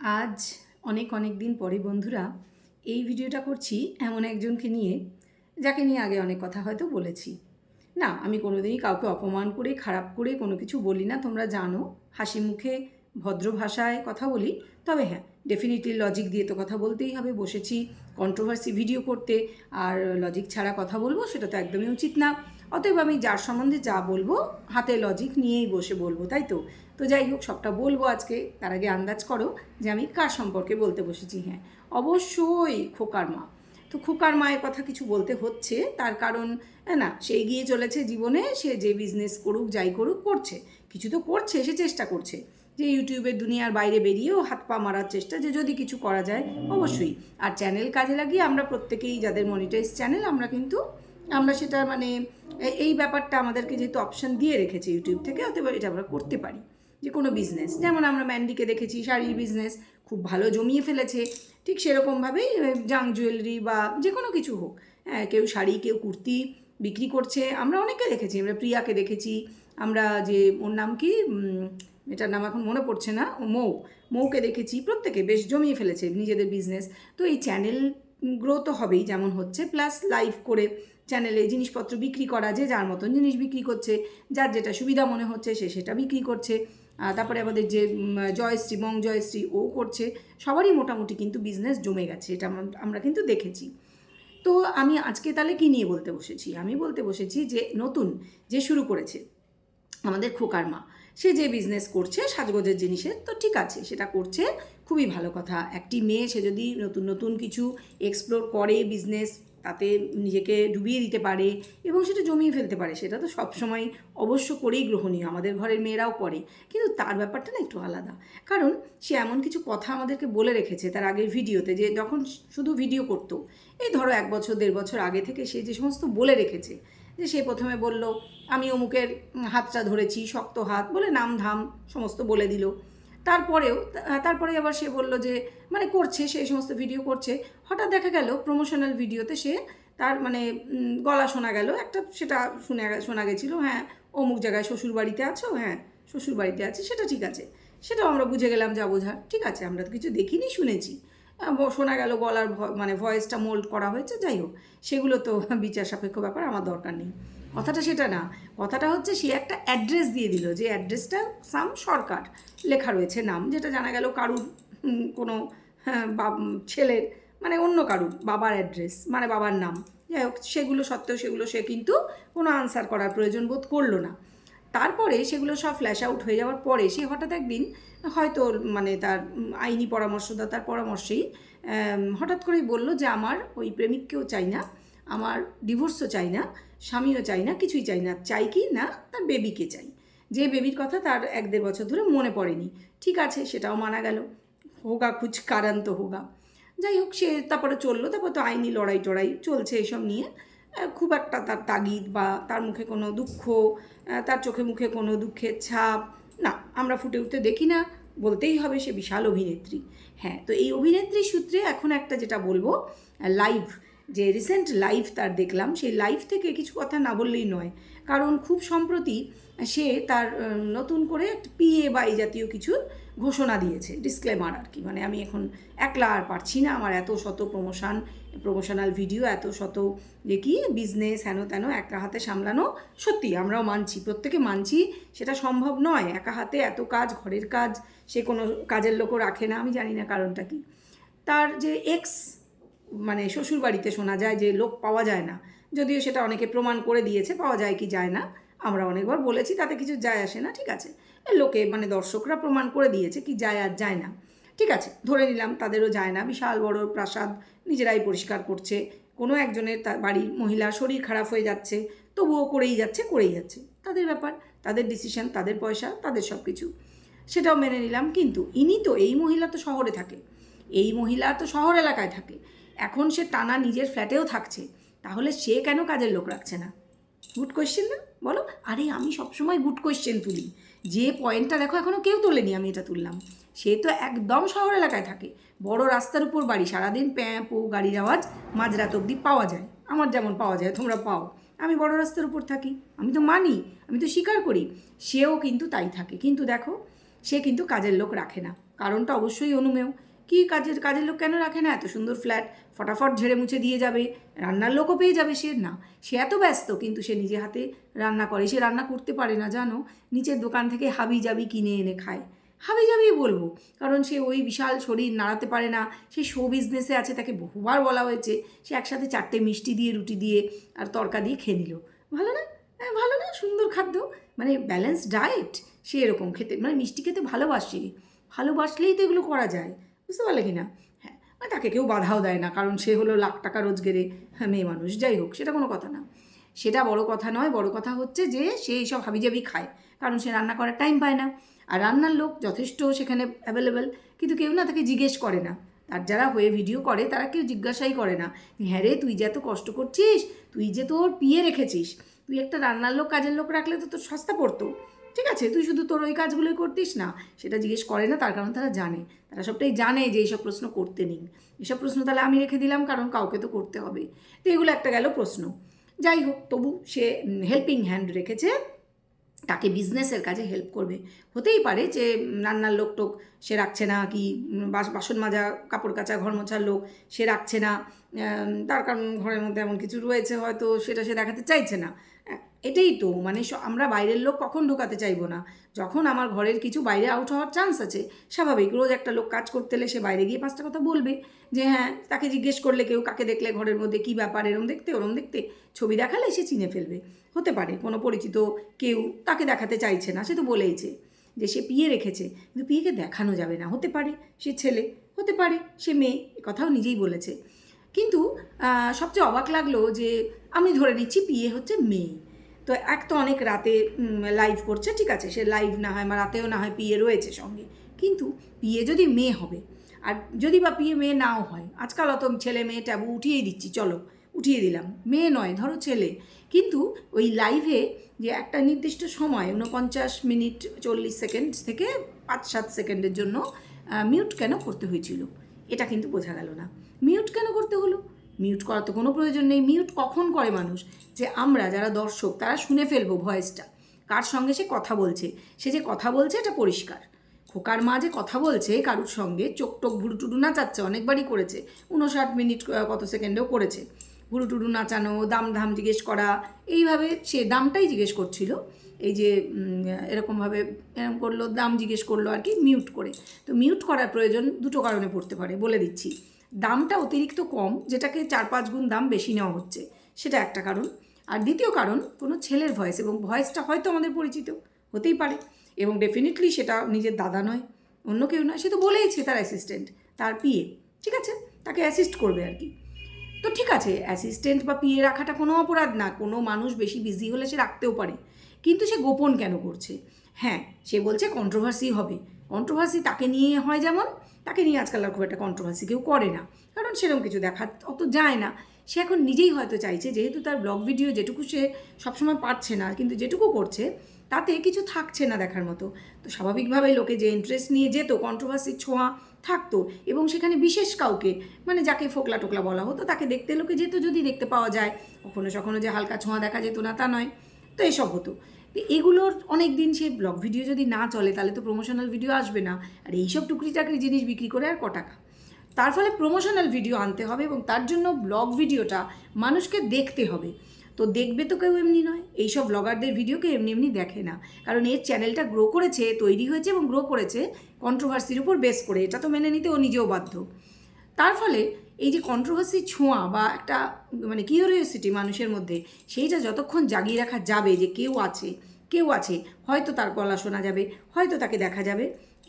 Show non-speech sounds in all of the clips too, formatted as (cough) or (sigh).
আজ অনেক অনেক দিন পরে বন্ধুরা এই ভিডিওটা করছি এমন একজনকে নিয়ে, যাকে নিয়ে আগে অনেক কথা হয়তো বলেছি। না, আমি কোনোদিনই কাউকে অপমান করে, খারাপ করে কোনো কিছু বলি না, তোমরা জানো, হাসি মুখে, ভদ্র ভাষায় কথা বলি। তবে হ্যাঁ ডেফিনেটলি লজিক দিয়ে তো কথা বলতেই হবে, বসেছি কন্ট্রোভার্সি ভিডিও করতে, আর লজিক ছাড়া কথা বলব সেটা তো একদমই উচিত না। অতএব আমি যার সম্বন্ধে যা বলব, হাতে লজিক নিয়েই বসে বলব, তাই তো? তো যাই হোক, সবটা বলব আজকে। তার আগে আন্দাজ করো যে আমি কার সম্পর্কে বলতে বসেছি। হ্যাঁ অবশ্যই খোকার মা। তো খোকার মায়ের কথা কিছু বলতে হচ্ছে। তার কারণ না, সে এগিয়ে চলেছে জীবনে, সে যে বিজনেস করুক, যাই করুক, করছে। কিছু তো করছে, সে চেষ্টা করছে। যে ইউটিউবের দুনিয়ার বাইরে বেরিয়েও হাত পা মারার চেষ্টা, যে যদি কিছু করা যায়, অবশ্যই। আর চ্যানেল কাজে লাগিয়ে আমরা প্রত্যেকেই যাদের মনিটাইজ চ্যানেল আমরা কিন্তু আমরা সেটা মানে এই ব্যাপারটা আমাদেরকে যেহেতু অপশন দিয়ে রেখেছে ইউটিউব থেকে, অতএব এটা আমরা করতে পারি। যে কোনো বিজনেস যেমন আমরা ম্যান্ডিকে দেখেছি, শাড়ির বিজনেস খুব ভালো জমিয়ে ফেলেছে, ঠিক সেরকমভাবেই জাং জুয়েলারি বা যে কোনো কিছু হোক হ্যাঁ কেউ শাড়ি, কেউ কুর্তি বিক্রি করছে, আমরা অনেকে দেখেছি, আমরা প্রিয়াকে দেখেছি, আমরা যে ওর নাম কি এটার নাম এখন মনে পড়ছে না মৌ, মৌকে দেখেছি, প্রত্যেকে বেশ জমিয়ে ফেলেছে নিজেদের বিজনেস তো এই চ্যানেল গ্রো তো হবেই যেমন হচ্ছে। প্লাস লাইভ করে চ্যানেলে জিনিসপত্র বিক্রি করা যে যার মতন জিনিস বিক্রি করছে, যার যেটা সুবিধা মনে হচ্ছে সে সেটা বিক্রি করছে। তারপরে আমাদের যে জয়শ্রী, মং জয়শ্রী, ও করছে, সবারই মোটামুটি কিন্তু বিজনেস জমে গেছে, এটা আমরা- কিন্তু দেখেছি। তো আমি আজকে তাহলে কী নিয়ে বলতে বসেছি? আমি বলতে বসেছি যে নতুন যে শুরু করেছে আমাদের খোকার মা সে যে বিজনেস করছে, সাজগোজের জিনিসের, তো ঠিক আছে, সেটা করছে। খুবই ভালো কথা। একটি মেয়ে, সে যদি নতুন নতুন কিছু এক্সপ্লোর করে বিজনেস তাতে নিজেকে ডুবিয়ে দিতে পারে এবং সেটা জমিয়ে ফেলতে পারে, সেটা তো সবসময় অবশ্য করেই গ্রহণীয়। আমাদের ঘরের মেয়েরাও করে। কিন্তু তার ব্যাপারটা না একটু আলাদা। কারণ সে এমন কিছু কথা আমাদেরকে বলে রেখেছে তার আগের ভিডিওতে, যে যখন শুধু ভিডিও করতো, এই ধরো এক বছর, দেড় বছর আগে থেকে সে যে সমস্ত বলে রেখেছে যে সে প্রথমে বলল, আমি অমুকের হাতটা ধরেছি, শক্ত হাত, বলে নাম ধাম সমস্ত বলে দিল। তারপরেও, তারপরে আবার সে বলল যে মানে করছে সেই সমস্ত ভিডিও করছে। হঠাৎ দেখা গেল প্রমোশনাল ভিডিওতে সে তার মানে গলা শোনা গেল। একটা সেটা শুনে শোনা গেছিল হ্যাঁ অমুক জায়গায় শ্বশুর বাড়িতে আছো হ্যাঁ শ্বশুর বাড়িতে আছে, সেটা ঠিক আছে। সেটাও আমরা বুঝে গেলাম যা বোঝার। ঠিক আছে, আমরা তো কিছু দেখিনি, শুনেছি। শোনা গেল গলার মানে ভয়েসটা মোল্ড করা হয়েছে যাই হোক সেগুলো তো (laughs) বিচার সাপেক্ষ ব্যাপার আমার দরকার নেই। কথাটা সেটা না কথাটা হচ্ছে সে একটা অ্যাড্রেস দিয়ে দিল যে অ্যাড্রেসটা সাম সরকার লেখা রয়েছে নাম যেটা জানা গেল কারুর কোনো হ্যাঁ, ছেলের মানে অন্য কারুর বাবার অ্যাড্রেস মানে বাবার নাম। যাই হোক সেগুলো সত্ত্বেও সেগুলো সে কিন্তু কোনো আনসার করার প্রয়োজন বোধ করল না। তারপরে সেগুলো সব ফ্ল্যাশ আউট হয়ে যাওয়ার পরে সে হঠাৎ একদিন হয়তো মানে তার আইনি পরামর্শদাতার পরামর্শেই হঠাৎ করেই বলল যে আমার ওই প্রেমিককেও চাই না, আমার ডিভোর্সও চাই না, স্বামীও চাই না, কিছুই চাই না, চাই কি না তার বেবিকে চাই। যে বেবির কথা তার এক দেড় বছর ধরে মনে পড়েনি। ঠিক আছে, সেটাও মানা গেল। হোগা খুচ কারান্ত হোগা। যাই হোক, সে তারপরে চলল, তারপর তো আইনি লড়াই টড়াই চলছে এসব নিয়ে। খুব একটা তার তাগিদ বা তার মুখে কোনো দুঃখ তার চোখে মুখে কোনো দুঃখের ছাপ, না, আমরা ফুটে উঠতে দেখি না, বলতেই হবে সে বিশাল অভিনেত্রী। হ্যাঁ তো এই অভিনেত্রীর সূত্রে এখন একটা যেটা বলব লাইভ যে রিসেন্ট লাইভ তার দেখলাম, সেই লাইভ থেকে কিছু কথা না বললেই নয়। কারণ খুব সম্প্রতি সে তার নতুন করে পিএ বা এই জাতীয় কিছুর ঘোষণা দিয়েছে ডিসক্লেমার আর কি। মানে আমি এখন একলা আর পারছি না, আমার এত শত প্রমোশন প্রমোশনাল ভিডিও এত শত যে কি বিজনেস হেন তেন একা হাতে সামলানো, সত্যি আমরাও মানছি, প্রত্যেকে মানছি, সেটা সম্ভব নয়। একা হাতে এত কাজ, ঘরের কাজ, সে কোনো কাজের লোকও রাখে না, আমি জানি না কারণটা কি। তার যে এক্স মানে শ্বশুর বাড়িতে শোনা যায় যে লোক পাওয়া যায় না, যদিও সেটা অনেকে প্রমাণ করে দিয়েছে, পাওয়া যায় কি যায় না। আমরা অনেকবার বলেছি, তাতে কিছু যায় আসে না, ঠিক আছে? লোকে মানে দর্শকরা প্রমাণ করে দিয়েছে কি যায় আর যায় না। ঠিক আছে, ধরে নিলাম তাদেরও যায় না, বিশাল বড় প্রাসাদ নিজেরাই পরিষ্কার করছে, কোনো একজনের তার বাড়ির মহিলা শরীর খারাপ হয়ে যাচ্ছে, তবুও করেই যাচ্ছে করেই যাচ্ছে। তাদের ব্যাপার, তাদের ডিসিশন তাদের পয়সা, তাদের সব কিছু সেটাও মেনে নিলাম, কিন্তু ইনি তো, এই মহিলা তো শহরে থাকে। এই মহিলা তো শহর এলাকায় থাকে। এখন সে টানা নিজের ফ্ল্যাটেও থাকছে। তাহলে সে কেন কাজের লোক রাখছে না? গুড কোয়েশ্চেন না? বলো? আরে, আমি সবসময় গুড কোয়েশ্চেন তুলি। যে পয়েন্টটা দেখো এখনও কেউ তোলেনি আমি এটা তুললাম। সে তো একদম শহর এলাকায় থাকে। বড় রাস্তার উপর বাড়ি। সারাদিন প্যাঁ, পো, গাড়ির আওয়াজ মাঝরাত অবধি পাওয়া যায়। আমার যেমন পাওয়া যায়, তোমরা পাও। আমি বড় রাস্তার উপর থাকি। আমি তো মানি, আমি তো স্বীকার করি। সেও কিন্তু তাই থাকে। কিন্তু দেখো, সে কিন্তু কাজের লোক রাখে না। কারণটা অবশ্যই অনুমেয়। কী কাজের কাজের লোক কেন রাখে না? এত সুন্দর ফ্ল্যাট ফটাফট ঝেড়ে মুছে দিয়ে যাবে। রান্নার লোকও পেয়ে যাবে সে? না, সে এত ব্যস্ত, কিন্তু সে নিজে হাতে রান্না করে। সে রান্না করতে পারে না, জানো? নিচের দোকান থেকে হাবি জাবি কিনে এনে খায়। হাবি যাবি বলব, কারণ সে ওই বিশাল শরীর নাড়াতে পারে না। সে শো বিজনেসে আছে, তাকে বহুবার বলা হয়েছে। সে একসাথে চারটে মিষ্টি দিয়ে, রুটি দিয়ে আর তরকা দিয়ে খেয়ে নিল। ভালো না? হ্যাঁ ভালো না? সুন্দর খাদ্য। মানে ব্যালেন্স ডায়েট সে এরকম খেতে। মানে মিষ্টি খেতে ভালোবাসে। ভালোবাসলেই তো এগুলো করা যায়। বুঝতে পারলে কি না? হ্যাঁ তাকে কেউ বাধাও দেয় না, কারণ সে হলো লাখ টাকা রোজগারে হ্যাঁ মেয়ে মানুষ। যাই হোক, সেটা কোনো কথা না। সেটা বড় কথা নয়, বড় কথা হচ্ছে যে সে এইসব হাবিজাবি খায়, কারণ সে রান্না করার টাইম পায় না। আর রান্নার লোক যথেষ্ট সেখানে অ্যাভেলেবেল কিন্তু কেউ না তাকে জিজ্ঞেস করে না। তার যারা হয়ে ভিডিও করে, তারা কেউ জিজ্ঞাসাই করে না হ্যাঁ রে, তুই যে এত কষ্ট করছিস, তুই যে তোর পিয়ে রেখেছিস, তুই একটা রান্নার লোক, কাজের লোক রাখলে তো তোর সস্তা পড়তো। ঠিক আছে, তুই শুধু তোর ওই কাজগুলোই করতিস না, সেটা জিজ্ঞেস করে না, তার কারণ তারা জানে। তারা সবটাই জানে যে এইসব প্রশ্ন করতে নেই। এসব প্রশ্ন তাহলে আমি রেখে দিলাম, কারণ কাউকে তো করতে হবে। তো এগুলো একটা গেল প্রশ্ন। যাই হোক, তবু সে হেল্পিং হ্যান্ড রেখেছে। তাকে বিজনেসের কাজে হেল্প করবে। হতেই পারে যে রান্নার লোক টোক সে রাখছে না কি বাস- বাসন মাজা, কাপড় কাচা, ঘর মোছার লোক সে রাখছে না। তার কারণ ঘরের মধ্যে এমন কিছু রয়েছে হয়তো, সেটা সে দেখাতে চাইছে না। এটাই তো মানে আমরা বাইরের লোক কখন ঢোকাতে চাইব না? যখন আমার ঘরের কিছু বাইরে আউট হওয়ার চান্স আছে, স্বাভাবিক, রোজ একটা লোক কাজ করতে এলে সে বাইরে গিয়ে পাঁচটা কথা বলবে যে হ্যাঁ তাকে জিজ্ঞেস করলে কেউ কাকে দেখলে ঘরের মধ্যে, কী ব্যাপার, এরম দেখতে, ওরম দেখতে? ছবি দেখালে সে চিনে ফেলবে। হতে পারে, কোনো পরিচিত কেউ তাকে দেখাতে চাইছে না, সে তো বলেইছে যে, সে পিয়ে রেখেছে। কিন্তু পিয়েকে দেখানো যাবে না, হতে পারে সে ছেলে, হতে পারে সে মেয়ে কথাও নিজেই বলেছে। কিন্তু সবচেয়ে অবাক লাগল যে, আমি ধরে নিচ্ছি পিয়ে হচ্ছে মেয়ে। তো এক তো অনেক রাতে লাইভ করছে, ঠিক আছে? সে লাইভ না হয়, বা রাতেও না হয় পিয়ে রয়েছে সঙ্গে। কিন্তু পিয়ে যদি মেয়ে হবে, আর যদি বা পিয়ে মেয়ে নাও হয়, আজকাল অত ছেলে মেয়ে ট্যাবু উঠিয়েই দিচ্ছি, চলো, উঠিয়ে দিলাম। মেয়ে নয়, ধরো ছেলে। কিন্তু ওই লাইভে যে একটা নির্দিষ্ট সময় উনপঞ্চাশ মিনিট চল্লিশ সেকেন্ড থেকে পাঁচ সাত সেকেন্ডের জন্য মিউট কেন করতে হয়েছিল? এটা কিন্তু বোঝা গেল না। মিউট কেন করতে হলো? মিউট করার তো কোনো প্রয়োজন নেই। মিউট কখন করে মানুষ? যে আমরা যারা দর্শক, তারা শুনে ফেলব ভয়েসটা কার সঙ্গে সে কথা বলছে? সে যে কথা বলছে, এটা পরিষ্কার। খোকার মা যে কথা বলছে, কারুর সঙ্গে চোখ টোক ভুরু টুডু নাচাচ্ছে, অনেকবারই করেছে। উনষাট মিনিট কত সেকেন্ডেও করেছে। ভুরু টুডু নাচানো দাম ধাম জিজ্ঞেস করা, এইভাবে সে দামটাই জিজ্ঞেস করছিল। এই যে এরকমভাবে এরকম করল, দাম জিজ্ঞেস করল আর কি মিউট করে। তো মিউট করার প্রয়োজন দুটো কারণে পড়তে পারে, বলে দিচ্ছি। দামটা অতিরিক্ত কম, যেটাকে চার পাঁচ গুণ দাম বেশি নেওয়া হচ্ছে। সেটা একটা কারণ। আর দ্বিতীয় কারণ, কোনো ছেলের ভয়েস এবং ভয়েসটা হয়তো আমাদের পরিচিত, হতেই পারে। এবং ডেফিনেটলি সেটা নিজের দাদা নয়, অন্য কেউ নয়, সে তো বলেইছে তার অ্যাসিস্ট্যান্ট তার পিএ ঠিক আছে? তাকে অ্যাসিস্ট করবে আর কি। তো ঠিক আছে অ্যাসিস্ট্যান্ট বা পিএ রাখাটা কোনো অপরাধ না, কোনো মানুষ বেশি বিজি হলে সে রাখতেও পারে। কিন্তু সে গোপন কেন করছে? হ্যাঁ সে বলছে কন্ট্রোভার্সি হবে। কন্ট্রোভার্সি তাকে নিয়ে হয় যেমন তাকে নিয়ে আজকাল আর খুব একটা কন্ট্রোভার্সি কেউ করে না। কারণ সেরকম কিছু দেখা অত যায় না। সে এখন নিজেই হয়তো চাইছে, যেহেতু তার ব্লগ ভিডিও যেটুকু সে সবসময় পারছে না, কিন্তু যেটুকু করছে, তাতে কিছু থাকছে না দেখার মতো। তো স্বাভাবিকভাবেই লোকে যে ইন্টারেস্ট নিয়ে যেত কন্ট্রোভার্সির ছোঁয়া থাকতো এবং সেখানে বিশেষ কাউকে মানে যাকে ফোকলা টোকলা বলা হতো, তাকে দেখতে লোকে যেত যদি দেখতে পাওয়া যায়। কখনো সখনো যে হালকা ছোঁয়া দেখা যেত না তা নয়। তো এসব হতো। তো এগুলোর অনেক দিন সে ব্লগ ভিডিও যদি না চলে, তাহলে তো প্রমোশনাল ভিডিও আসবে না। আর এইসব টুকরি টাকরি জিনিস বিক্রি করে আর ক টাকা? তার ফলে প্রমোশনাল ভিডিও আনতে হবে এবং তার জন্য ব্লগ ভিডিওটা মানুষকে দেখতে হবে। তো দেখবে তো কেউ এমনি নয়, এইসব ব্লগারদের ভিডিওকে এমনি এমনি দেখে না। কারণ এর চ্যানেলটা গ্রো করেছে, তৈরি হয়েছে এবং গ্রো করেছে কন্ট্রোভার্সির উপর বেস করে। এটা তো মেনে নিতে ও নিজেও বাধ্য। তার ফলে এই যে কন্ট্রোভার্সি ছোঁয়া বা একটা মানে কিউরিওসিটি মানুষের মধ্যে, সেইটা যতক্ষণ জাগিয়ে রাখা যাবে যে কেউ আছে কেউ আছে, হয়তো তার গলা শোনা যাবে, হয়তো তাকে দেখা যাবে,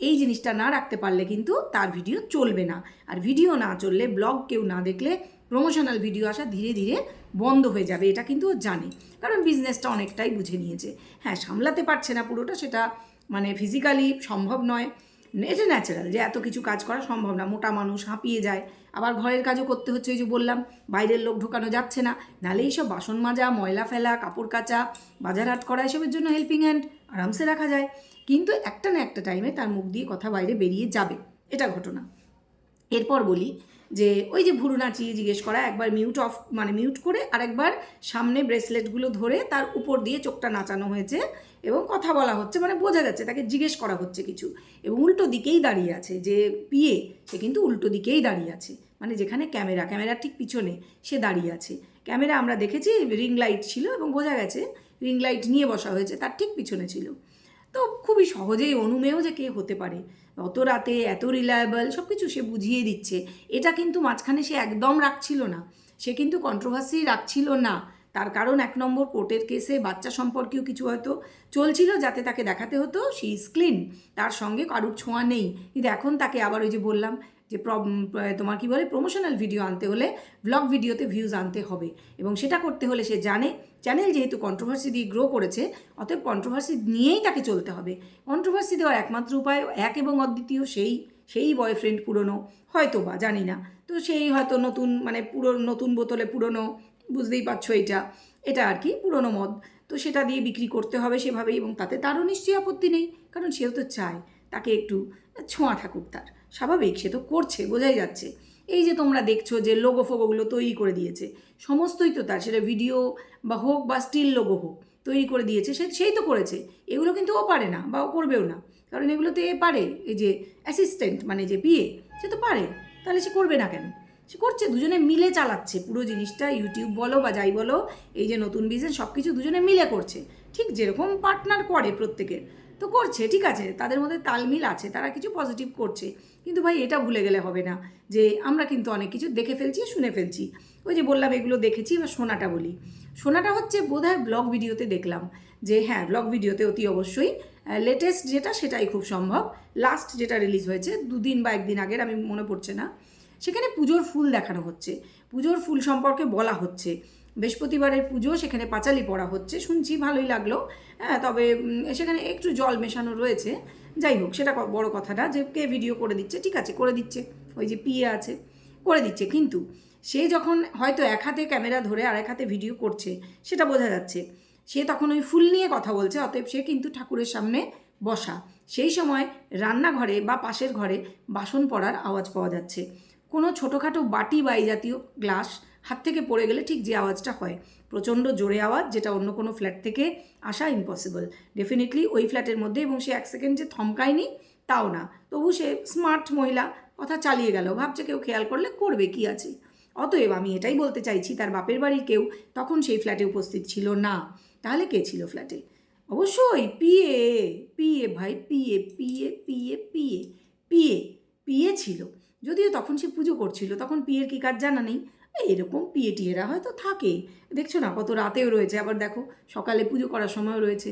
এই জিনিসটা না রাখতে পারলে কিন্তু তার ভিডিও চলবে না। আর ভিডিও না চললে ব্লগ কেউ না দেখলে প্রমোশনাল ভিডিও আসা ধীরে ধীরে বন্ধ হয়ে যাবে, এটা কিন্তু ও জানে। কারণ বিজনেসটা অনেকটাই বুঝে নিয়েছে। হ্যাঁ সামলাতে পারছে না পুরোটা, সেটা মানে ফিজিক্যালি সম্ভব নয়। এটা ন্যাচারাল যে এত কিছু কাজ করা সম্ভব না, মোটা মানুষ হাঁপিয়ে যায়। আবার ঘরের কাজও করতে হচ্ছে, ওই যে বললাম, বাইরের লোক ঢোকানো যাচ্ছে না। নাহলে এইসব বাসন মাজা, ময়লা ফেলা, কাপড় কাচা, বাজার হাট করা, এসবের জন্য হেল্পিং হ্যান্ড আরামসে রাখা যায়। কিন্তু একটা না একটা টাইমে তার মুখ দিয়ে কথা বাইরে বেরিয়ে যাবে। এটা ঘটনা। এরপর বলি যে ওই যে ভুরু নাচিয়ে জিজ্ঞেস করা, একবার মিউট অফ মানে মিউট করে আর একবার সামনে ব্রেসলেটগুলো ধরে তার উপর দিয়ে চোখটা নাচানো হয়েছে এবং কথা বলা হচ্ছে মানে বোঝা যাচ্ছে তাকে জিজ্ঞেস করা হচ্ছে কিছু। এবং উল্টো দিকেই দাঁড়িয়ে আছে যে পিয়ে, সে কিন্তু উল্টো দিকেই দাঁড়িয়ে আছে। মানে যেখানে ক্যামেরা, ক্যামেরার ঠিক পিছনে সে দাঁড়িয়ে আছে। ক্যামেরা আমরা দেখেছি রিং লাইট ছিল এবং বোঝা গেছে রিং লাইট নিয়ে বসা হয়েছে, তার ঠিক পিছনে ছিল। তো খুবই সহজেই অনুমেয় যে কে হতে পারে। অত রাতে, এত রিলায়েবল সব কিছু সে বুঝিয়ে দিচ্ছে। এটা কিন্তু মাঝখানে সে একদম রাখছিল না। সে কিন্তু কন্ট্রোভার্সি রাখছিল না। তার কারণ এক নম্বর কোর্টের কেসে বাচ্চা সম্পর্কেও কিছু হয়তো চলছিল যাতে তাকে দেখাতে হতো সি ইজ ক্লিন তার সঙ্গে কারুর ছোঁয়া নেই। কিন্তু এখন তাকে আবার ওই যে বললাম যে তোমার কি বলে প্রমোশনাল ভিডিও আনতে হলে ব্লগ ভিডিওতে ভিউজ আনতে হবে। এবং সেটা করতে হলে সে জানে চ্যানেল যেহেতু কন্ট্রোভার্সি দিয়ে গ্রো করেছে, অতএব কন্ট্রোভার্সি নিয়েই তাকে চলতে হবে। কন্ট্রোভার্সি দেওয়ার একমাত্র উপায়, এক এবং অদ্বিতীয় সেই সেই বয়ফ্রেন্ড পুরনো, হয়তো বা, জানি না। তো সেই হয়তো নতুন মানে পুরো, নতুন বোতলে পুরনো, বুঝতেই পারছ এটা। এটা আর কি, পুরনো মদ। তো সেটা দিয়ে বিক্রি করতে হবে সেভাবেই এবং তাতে তারও নিশ্চয়ই আপত্তি নেই, কারণ সেও তো চায়। তাকে একটু ছোঁয়া ঠাকুর তার। স্বাভাবিক, সে তো করছে, বোঝাই যাচ্ছে। এই যে তোমরা দেখছ যে লোগো ফোগোগুলো তৈরি করে দিয়েছে, সমস্তই তো তার, সেটা ভিডিও বা হোক বা স্টিল লোগো হোক তৈরি করে দিয়েছে, সে, সেই তো করেছে। এগুলো কিন্তু ও পারে না বা ও করবেও না। কারণ এগুলোতে এ পারে, এই যে অ্যাসিস্ট্যান্ট মানে যে বিয়ে সে তো পারে। তাহলে সে করবে না কেন? সে করছে, দুজনে মিলে চালাচ্ছে। পুরো জিনিসটা ইউটিউব বলো বা যাই বলো, এই যে নতুন বিজনেস সব কিছু দুজনে মিলে করছে। ঠিক যেরকম পার্টনার করে প্রত্যেকের। তো করছে, ঠিক আছে, তাদের মধ্যে তালমিল আছে, তারা কিছু পজিটিভ করছে, কিন্তু ভাই এটা ভুলে গেলে হবে না, যে আমরা কিন্তু অনেক কিছু দেখে ফেলছি, শুনে ফেলছি। ওই যে বললাম এগুলো দেখেছি, এবার শোনাটা বলি। শোনাটা হচ্ছে বোধহয় ব্লগ ভিডিওতে দেখলাম, যে হ্যাঁ ব্লগ ভিডিওতে অতি অবশ্যই লেটেস্ট যেটা সেটাই খুব সম্ভব। লাস্ট যেটা রিলিজ হয়েছে, দুদিন বা একদিন আগের, আমি মনে পড়ছে না। সেখানে পুজোর ফুল দেখানো হচ্ছে। পুজোর ফুল সম্পর্কে বলা হচ্ছে। বৃহস্পতিবারের পুজো, সেখানে পাঁচালি পড়া হচ্ছে। শুনছি ভালোই লাগল। হ্যাঁ তবে সেখানে একটু জল মেশানো রয়েছে। যাই হোক, সেটা বড় কথা না যে কে ভিডিও করে দিচ্ছে। ঠিক আছে, করে দিচ্ছে। ওই যে পিয়ে আছে, করে দিচ্ছে। কিন্তু সে যখন হয়তো এক হাতে ক্যামেরা ধরে আর এক হাতে ভিডিও করছে, সেটা বোঝা যাচ্ছে। সে তখন ওই ফুল নিয়ে কথা বলছে, অতএব সে কিন্তু ঠাকুরের সামনে বসা। সেই সময় রান্নাঘরে বা পাশের ঘরে বাসন পড়ার আওয়াজ পাওয়া যাচ্ছে। কোনো ছোটোখাটো বাটি বা এই জাতীয় গ্লাস হাত থেকে পড়ে গেলে ঠিক যে আওয়াজটা হয়। প্রচণ্ড জোরে আওয়াজ, যেটা অন্য কোনো ফ্ল্যাট থেকে আসা ইম্পসিবল ডেফিনেটলি ওই ফ্ল্যাটের মধ্যে এবং সে এক সেকেন্ড যে থমকায়নি, তাও না। তবু সে স্মার্ট মহিলা, কথা চালিয়ে গেল। ভাবছে কেউ খেয়াল করলে করবে কি আছে। অতএব আমি এটাই বলতে চাইছি, তার বাপের বাড়ির কেউ তখন সেই ফ্ল্যাটে উপস্থিত ছিল না। তাহলে কে ছিল ফ্ল্যাটে? অবশ্যই পিএ পিএ ভাই PA PA PA PA PA PA ছিল। যদিও তখন সে পুজো করছিল, তখন পিএর কি কাজ জানা নেই? এরকম পিএ টিএরা হয়তো থাকে। দেখছ না, কত রাতেও রয়েছে। আবার দেখো, সকালে পুজো করার সময়ও রয়েছে।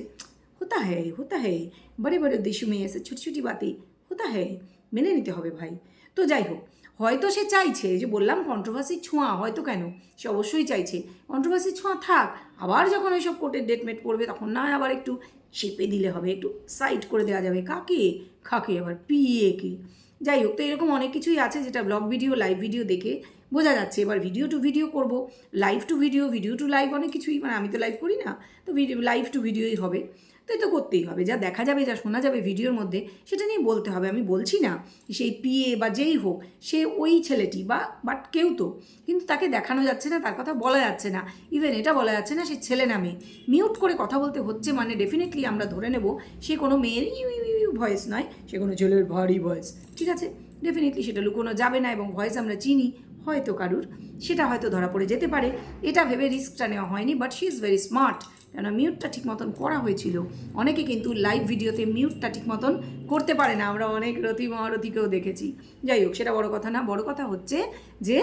হতা হ্যাঁ হতা হ্যাঁ বড়ে বড়ে দেশ মেয়ে এসে ছোটি ছোটি বাতি, হতা হ্যাঁ মেনে নিতে হবে ভাই। তো যাই হোক, হয়তো সে চাইছে যে বললাম কন্ট্রোভার্সি ছোঁয়া, হয়তো কেন? সে অবশ্যই চাইছে। কন্ট্রোভার্সি ছোঁয়া থাক, আবার যখন ওইসব কোর্টের ডেটমেট পড়বে তখন না আবার একটু চেপে দিলে হবে, একটু সাইড করে দেওয়া যাবে। কাকে? কাকে? আবার পিএ কে। যাই হোক, তো এরকম অনেক কিছুই আছে যেটা ব্লগ ভিডিও লাইভ ভিডিও দেখে বোঝা যাচ্ছে। এবার ভিডিও টু ভিডিও করব live to video video to live অনেক কিছুই মানে আমি তো লাইভ করি না, তো ভিডিও লাইভ টু ভিডিওই হবে। তো এই তো করতেই হবে। যা দেখা যাবে, যা শোনা যাবে ভিডিওর মধ্যে, সেটা নিয়ে বলতে হবে। আমি বলছি না সেই পিএ বা যেই হোক, সে ওই ছেলেটি বা, বাট কেউ তো। কিন্তু তাকে দেখানো যাচ্ছে না, তার কথা বলা যাচ্ছে না। ইভেন এটা বলা যাচ্ছে না, সে ছেলে নামে মিউট করে কথা বলতে হচ্ছে মানে ডেফিনেটলি আমরা ধরে নেব, সে কোনো মেয়ের ইউ ইউ ইউ ভয়েস নয়, সে কোনো ছেলের ভারী ভয়েস ঠিক আছে? ডেফিনেটলি সেটা লুকোনো যাবে না এবং ভয়েস আমরা চিনি, হয়তো কারুর। সেটা হয়তো ধরা পড়ে যেতে পারে। এটা ভেবে রিস্কটা নেওয়া হয়নি but she is very smart কেন মিউটটা ঠিক মতন করা হয়েছিল। অনেকে কিন্তু লাইভ ভিডিওতে মিউটটা ঠিক মতন করতে পারে না। আমরা অনেক রতি মহারথীকেও দেখেছি। যাই হোক, সেটা বড় কথা না। বড় কথা হচ্ছে যে,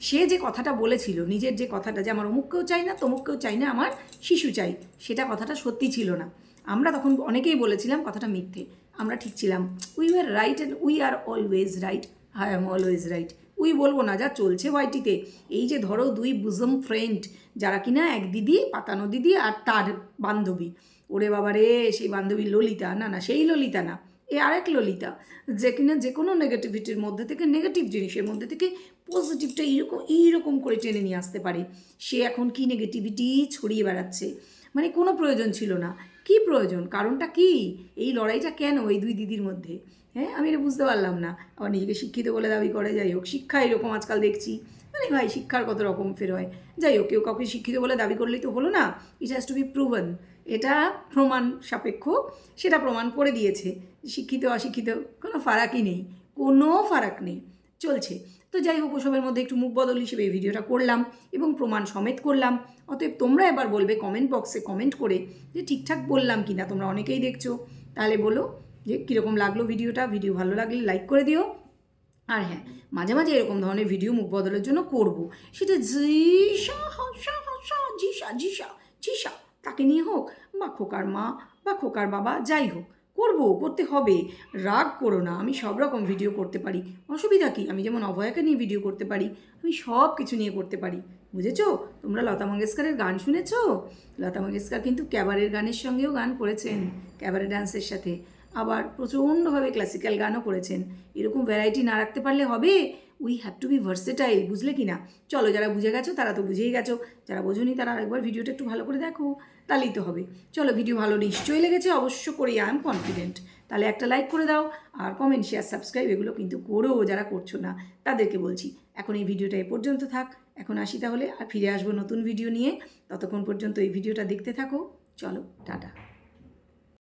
সে যে কথাটা বলেছিল, নিজের যে কথাটা যে আমার অমুককেও চাই না, তমুককেও চাই না, আমার শিশু চাই, সেটা কথাটা সত্যি ছিল না। আমরা তখন অনেকেই বলেছিলাম কথাটা মিথ্যে। আমরা ঠিক ছিলাম। We are right and we are always right I am always right we বলব না, যা চলছে ওয়াইটিতে এই যে ধরো দুই বুজম ফ্রেন্ড যারা কিনা এক দিদি, পাতানো দিদি আর তার বান্ধবী। ওরে বাবা রে, সেই বান্ধবী ললিতা, না না, সেই ললিতা না, এ আরেক ললিতা। যে কিনা যে কোনো নেগেটিভিটির মধ্যে থেকে নেগেটিভ জিনিসের মধ্যে থেকে পজিটিভটা এইরকম এইরকম করে টেনে নিয়ে আসতে পারে। সে এখন কি নেগেটিভিটি ছড়িয়ে বেড়াচ্ছে? মানে কোনো প্রয়োজন ছিল না। কি প্রয়োজন? কারণটা কি? এই লড়াইটা কেন এই দুই দিদির মধ্যে? হ্যাঁ আমি এটা বুঝতে পারলাম না। আবার নিজেকে শিক্ষিত বলে দাবি করে, যাই হোক, শিক্ষা এরকম আজকাল দেখছি। মানে ভাই, শিক্ষার কত রকম ফের হয়? যাই হোক, কেউ কাউকে শিক্ষিত বলে দাবি করলেই তো হলো না। It has to be proven এটা প্রমাণ সাপেক্ষ, সেটা প্রমাণ করে দিয়েছে। শিক্ষিত, অশিক্ষিত, কোনো ফারাকই নেই। কোনো ফারাক নেই। চলছে। তো যাই হোক, ওসবের মধ্যে একটু মুখ বদল হিসেবে এই ভিডিওটা করলাম এবং প্রমাণ সমেত করলাম। অতএব তোমরা এবার বলবে কমেন্ট বক্সে কমেন্ট করে যে ঠিকঠাক বললাম কি না তোমরা অনেকেই দেখছ। তাহলে বলো যে কীরকম লাগল ভিডিওটা, ভিডিও ভালো লাগলে লাইক করে দিও। আর হ্যাঁ মাঝে মাঝে এরকম ধরনের ভিডিও মুখ বদলের জন্য করব। সেটা জিসা হাসা হাসা জিসা জিসা জিসা তাকে নিয়ে হোক বা খোকার মা বা খোকার বাবা, যাই হোক। করব, করতে হবে। রাগ করো না, আমি সব রকম ভিডিও করতে পারি। অসুবিধা কী? আমি যেমন অভয়াকে নিয়ে ভিডিও করতে পারি, আমি সব কিছু নিয়ে করতে পারি। বুঝেছ? তোমরা লতা মঙ্গেশকরের গান শুনেছ? লতা মঙ্গেশকর কিন্তু ক্যাবারের গানের সঙ্গেও গান করেছেন, ক্যাবারে ডান্সের সাথে। আবার প্রচণ্ডভাবে ক্লাসিক্যাল গানও করেছেন। এরকম ভ্যারাইটি না রাখতে পারলে হবে? We have to be versatile বুঝলে কি না চলো, যারা বুঝে গেছো, তারা তো বুঝেই গেছো। যারা বোঝোনি, তারা আরেকবার ভিডিওটা একটু ভালো করে দেখো, তাহলেই তো হবে। চলো, ভিডিও ভালো নিশ্চয়ই লেগেছে, অবশ্য করেই আই এম কনফিডেন্ট তাহলে একটা লাইক করে দাও, আর কমেন্ট শেয়ার সাবস্ক্রাইব এগুলো কিন্তু করো, যারা করছ না, তাদেরকে বলছি। এখন এই ভিডিওটা এ পর্যন্ত থাক। এখন আসি তাহলে, আর ফিরে আসব নতুন ভিডিও নিয়ে। ততক্ষণ পর্যন্ত এই ভিডিওটা দেখতে থাকো। চলো, টাটা।